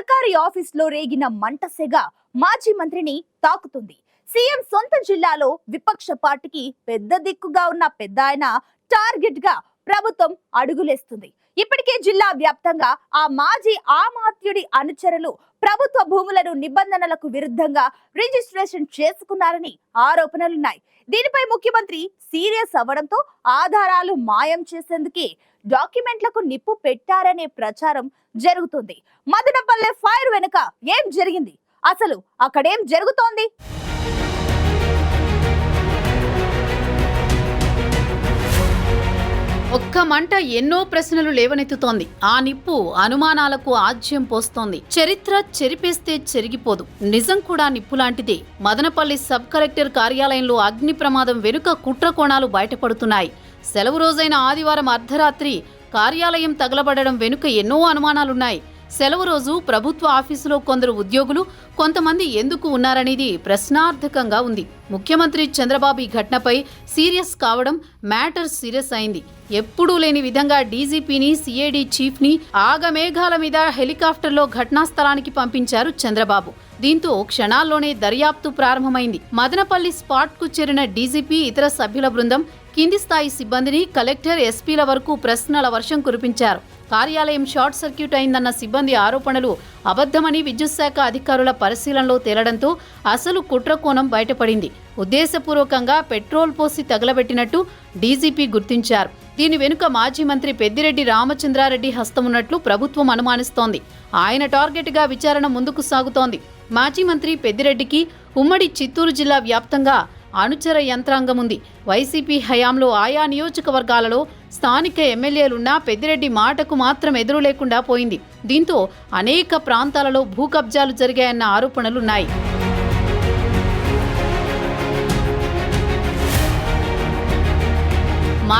సర్కారీ ఆఫీస్లో రేగిన మంట సెగ మాజీ మంత్రిని తాకుతుంది. సీఎం సొంత జిల్లాలో విపక్ష పార్టీకి పెద్ద దిక్కుగా ఉన్న పెద్ద ఆయన టార్గెట్గా ప్రభుత్వం అడుగులేస్తుంది. ఇప్పటికే జిల్లా వ్యాప్తంగా ఆ మాజీ ఆమాత్యుడి అనుచరులు ప్రభుత్వ భూములను నిబంధనలకు విరుద్ధంగా రిజిస్ట్రేషన్ చేసుకున్నారని ఆరోపణలున్నాయి. దీనిపై ముఖ్యమంత్రి సీరియస్ అవ్వడంతో ఆధారాలు మాయం చేసేందుకే డాక్యుమెంట్లకు నిప్పు పెట్టారనే ప్రచారం జరుగుతుంది. మదనపల్లె ఫైర్ వెనుక ఏం జరిగింది? అసలు అక్కడేం జరుగుతోంది? ఒక్క మంట ఎన్నో ప్రశ్నలు లేవనెత్తుతోంది. ఆ నిప్పు అనుమానాలకు ఆజ్యం పోస్తోంది. చరిత్ర చెరిపేస్తే చెరిగిపోదు. నిజం కూడా నిప్పు లాంటిదే. మదనపల్లి సబ్ కలెక్టర్ కార్యాలయంలో అగ్ని ప్రమాదం వెనుక కుట్ర కోణాలు బయటపడుతున్నాయి. సెలవు రోజైన ఆదివారం అర్ధరాత్రి కార్యాలయం తగలబడడం వెనుక ఎన్నో అనుమానాలున్నాయి. సెలవు రోజు ప్రభుత్వ ఆఫీసులో కొందరు ఉద్యోగులు కొంతమంది ఎందుకు ఉన్నారనేది ప్రశ్నార్థకంగా ఉంది. ముఖ్యమంత్రి చంద్రబాబు ఈ ఘటనపై సీరియస్ కావడం మ్యాటర్ సీరియస్ అయింది. ఎప్పుడూ లేని విధంగా డీజీపీని సిఐడి చీఫ్ని ఆగమేఘాల మీద హెలికాప్టర్లో ఘటనా స్థలానికి పంపించారు చంద్రబాబు. దీంతో క్షణాల్లోనే దర్యాప్తు ప్రారంభమైంది. మదనపల్లి స్పాట్కు చేరిన డీజీపీ ఇతర సభ్యుల బృందం కింది స్థాయి సిబ్బందిని కలెక్టర్ ఎస్పీల వరకు ప్రశ్నల వర్షం కురిపించారు. కార్యాలయం షార్ట్ సర్క్యూట్ అయిందన్న సిబ్బంది ఆరోపణలు అబద్ధమని విద్యుత్ శాఖ అధికారుల పరిశీలనలో తేలడంతో అసలు కుట్ర కోణం బయటపడింది. ఉద్దేశపూర్వకంగా పెట్రోల్ పోసి తగలబెట్టినట్టు డీజీపీ గుర్తించారు. దీని వెనుక మాజీ మంత్రి పెద్దిరెడ్డి రామచంద్రారెడ్డి హస్తమున్నట్లు ప్రభుత్వం అనుమానిస్తోంది. ఆయన టార్గెట్గా విచారణ ముందుకు సాగుతోంది. మాజీ మంత్రి పెద్దిరెడ్డికి ఉమ్మడి చిత్తూరు జిల్లా వ్యాప్తంగా అనుచర యంత్రాంగం ఉంది. వైసీపీ హయాంలో ఆయా నియోజకవర్గాలలో స్థానిక ఎమ్మెల్యేలున్నా పెద్దిరెడ్డి మాటకు మాత్రం ఎదురు లేకుండా పోయింది. దీంతో అనేక ప్రాంతాలలో భూ కబ్జాలు జరిగాయన్న ఆరోపణలున్నాయి.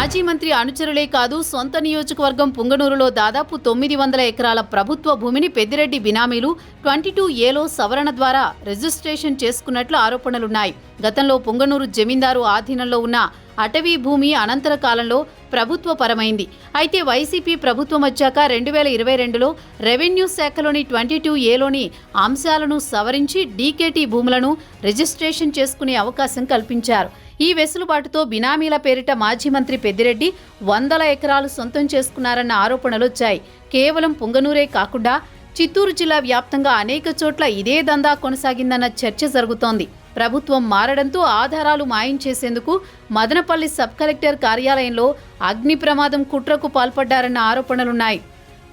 మాజీ మంత్రి అనుచరులే కాదు సొంత నియోజకవర్గం పుంగనూరులో దాదాపు తొమ్మిది వందల ఎకరాల ప్రభుత్వ భూమిని పెద్దిరెడ్డి బినామీలు ట్వంటీ టూ ఏలో సవరణ ద్వారా రిజిస్ట్రేషన్ చేసుకున్నట్లు ఆరోపణలున్నాయి. గతంలో పుంగనూరు జమీందారు ఆధీనంలో ఉన్న అటవీ భూమి అనంతర కాలంలో ప్రభుత్వ పరమైంది అయితే వైసీపీ ప్రభుత్వం వచ్చాక రెండు వేల ఇరవై రెండులో రెవెన్యూ శాఖలోని ట్వంటీ టూ ఏలోని అంశాలను సవరించి డీకేటీ భూములను రిజిస్ట్రేషన్ చేసుకునే అవకాశం కల్పించారు. ఈ వెసులుబాటుతో బినామీల పేరిట మాజీ మంత్రి పెద్దిరెడ్డి వందల ఎకరాలు సొంతం చేసుకున్నారన్న ఆరోపణలొచ్చాయి. కేవలం పుంగనూరే కాకుండా చిత్తూరు జిల్లా వ్యాప్తంగా అనేక చోట్ల ఇదే దందా కొనసాగిందన్న చర్చ జరుగుతోంది. ప్రభుత్వం మారడంతో ఆధారాలు మాయం చేసేందుకు మదనపల్లి సబ్ కలెక్టర్ కార్యాలయంలో అగ్ని ప్రమాదం కుట్రకు పాల్పడ్డారన్న ఆరోపణలున్నాయి.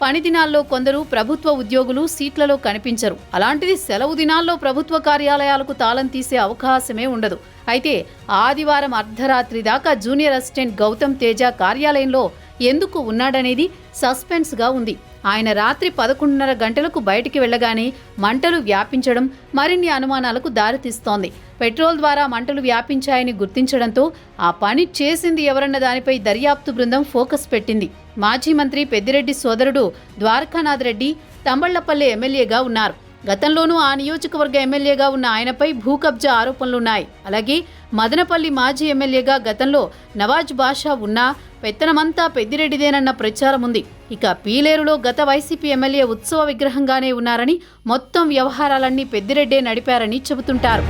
పని దినాల్లో కొందరు ప్రభుత్వ ఉద్యోగులు సీట్లలో కనిపించరు. అలాంటిది సెలవు దినాల్లో ప్రభుత్వ కార్యాలయాలకు తాళం తీసే అవకాశమే ఉండదు. అయితే ఆదివారం అర్ధరాత్రి దాకా జూనియర్ అసిస్టెంట్ గౌతమ్ తేజ కార్యాలయంలో ఎందుకు ఉన్నాడనేది సస్పెన్స్గా ఉంది. ఆయన రాత్రి పదకొండున్నర గంటలకు బయటికి వెళ్ళగానే మంటలు వ్యాపించడం మరిన్ని అనుమానాలకు దారితీస్తోంది. పెట్రోల్ ద్వారా మంటలు వ్యాపించాయని గుర్తించడంతో ఆ పని చేసింది ఎవరన్న దానిపై దర్యాప్తు బృందం ఫోకస్ పెట్టింది. మాజీ మంత్రి పెద్దిరెడ్డి సోదరుడు ద్వారకానాథ్ రెడ్డి తంబళ్ళపల్లి ఎమ్మెల్యేగా ఉన్నారు. గతంలోనూ ఆ నియోజకవర్గ ఎమ్మెల్యేగా ఉన్న ఆయనపై భూ కబ్జా ఆరోపణలున్నాయి. అలాగే మదనపల్లి మాజీ ఎమ్మెల్యేగా గతంలో నవాజ్ బాషా ఉన్నా పెత్తనమంతా పెద్దిరెడ్డిదేనన్న ప్రచారం ఉంది. ఇక పీలేరులో గత వైసీపీ ఎమ్మెల్యే ఉత్సవ విగ్రహంగానే ఉన్నారని మొత్తం వ్యవహారాలన్నీ పెద్దిరెడ్డే నడిపారని చెబుతుంటారు.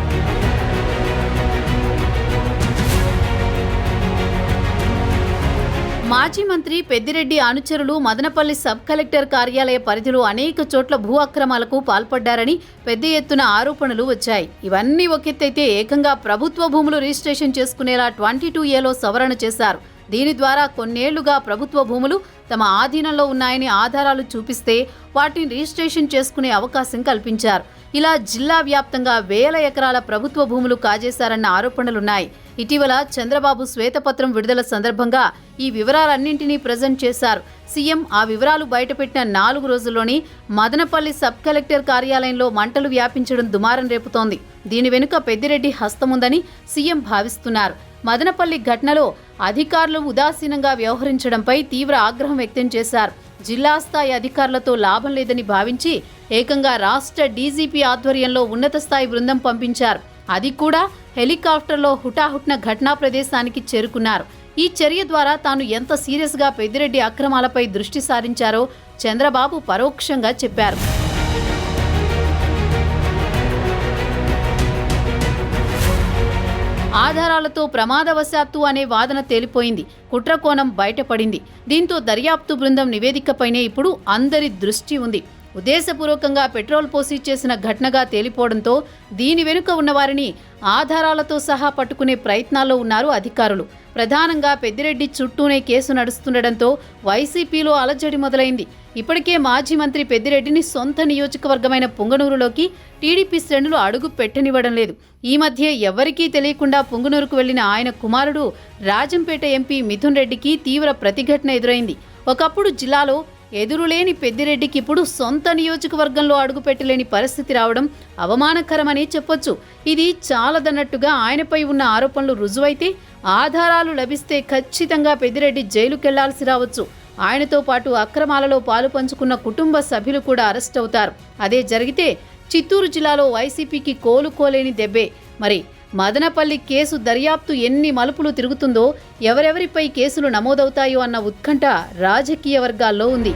మాజీ మంత్రి పెద్దిరెడ్డి అనుచరులు మదనపల్లి సబ్ కలెక్టర్ కార్యాలయ పరిధిలో అనేక చోట్ల భూ అక్రమాలకు పాల్పడ్డారని పెద్ద ఎత్తున ఆరోపణలు వచ్చాయి. ఇవన్నీ ఒకెత్తైతే ఏకంగా ప్రభుత్వ భూములు రిజిస్ట్రేషన్ చేసుకునేలా ట్వంటీ టూ ఏలో సవరణ చేశారు. దీని ద్వారా కొన్నేళ్ళుగా ప్రభుత్వ భూములు తమ ఆధీనంలో ఉన్నాయని ఆధారాలు చూపిస్తే వాటిని రిజిస్ట్రేషన్ చేసుకునే అవకాశం కల్పించారు. ఇలా జిల్లా వ్యాప్తంగా వేల ఎకరాల ప్రభుత్వ భూములు కాజేశారన్న ఆరోపణలున్నాయి. ఇటీవల చంద్రబాబు శ్వేతపత్రం విడుదల సందర్భంగా ఈ వివరాలన్నింటినీ ప్రజెంట్ చేశారు. సీఎం ఆ వివరాలు బయటపెట్టిన నాలుగు రోజుల్లోని మదనపల్లి సబ్ కలెక్టర్ కార్యాలయంలో మంటలు వ్యాపించడం దుమారం రేపుతోంది. దీని వెనుక పెద్దిరెడ్డి హస్తముందని సీఎం భావిస్తున్నారు. మదనపల్లి ఘటనలో అధికారులు ఉదాసీనంగా వ్యవహరించడంపై తీవ్ర ఆగ్రహం వ్యక్తం చేశారు. జిల్లా స్థాయి అధికారులతో లాభం లేదని భావించి ఏకంగా రాష్ట్ర డీజీపీ ఆధ్వర్యంలో ఉన్నత స్థాయి బృందం పంపించారు. అది కూడా హెలికాప్టర్లో హుటాహుట్న ఘటనా ప్రదేశానికి చేరుకున్నారు. ఈ చర్య ద్వారా తాను ఎంత సీరియస్గా పెద్దిరెడ్డి అక్రమాలపై దృష్టి సారించారో చంద్రబాబు పరోక్షంగా చెప్పారు. ఆధారాలతో ప్రమాదవశాత్తు అనే వాదన తేలిపోయింది. కుట్రకోణం బయటపడింది. దీంతో దర్యాప్తు బృందం నివేదికపైనే ఇప్పుడు అందరి దృష్టి ఉంది. ఉద్దేశపూర్వకంగా పెట్రోల్ పోసి చేసిన ఘటనగా తేలిపోవడంతో దీని వెనుక ఉన్నవారిని ఆధారాలతో సహా పట్టుకునే ప్రయత్నాల్లో ఉన్నారు అధికారులు. ప్రధానంగా పెద్దిరెడ్డి చుట్టూనే కేసు నడుస్తుండటంతో వైసీపీలో అలజడి మొదలైంది. ఇప్పటికే మాజీ మంత్రి పెద్దిరెడ్డిని సొంత నియోజకవర్గమైన పుంగనూరులోకి టీడీపీ శ్రేణులు అడుగు పెట్టనివ్వడం లేదు. ఈ మధ్య ఎవరికీ తెలియకుండా పుంగనూరుకు వెళ్ళిన ఆయన కుమారుడు రాజంపేట ఎంపీ మిథున్ రెడ్డికి తీవ్ర ప్రతిఘటన ఎదురైంది. ఒకప్పుడు జిల్లాలో ఎదురులేని పెద్దిరెడ్డికి ఇప్పుడు సొంత నియోజకవర్గంలో అడుగుపెట్టలేని పరిస్థితి రావడం అవమానకరమని చెప్పొచ్చు. ఇది చాలదన్నట్టుగా ఆయనపై ఉన్న ఆరోపణలు రుజువైతే ఆధారాలు లభిస్తే ఖచ్చితంగా పెద్దిరెడ్డి జైలుకెళ్ళాల్సి రావచ్చు. ఆయనతో పాటు అక్రమాలలో పాలు పంచుకున్న కుటుంబ సభ్యులు కూడా అరెస్ట్ అవుతారు. అదే జరిగితే చిత్తూరు జిల్లాలో వైసీపీకి కోలుకోలేని దెబ్బే. మరి మదనపల్లి కేసు దర్యాప్తు ఎన్ని మలుపులు తిరుగుతుందో ఎవరెవరిపై కేసులు నమోదవుతాయో అన్న ఉత్కంఠ రాజకీయ వర్గాల్లో ఉంది.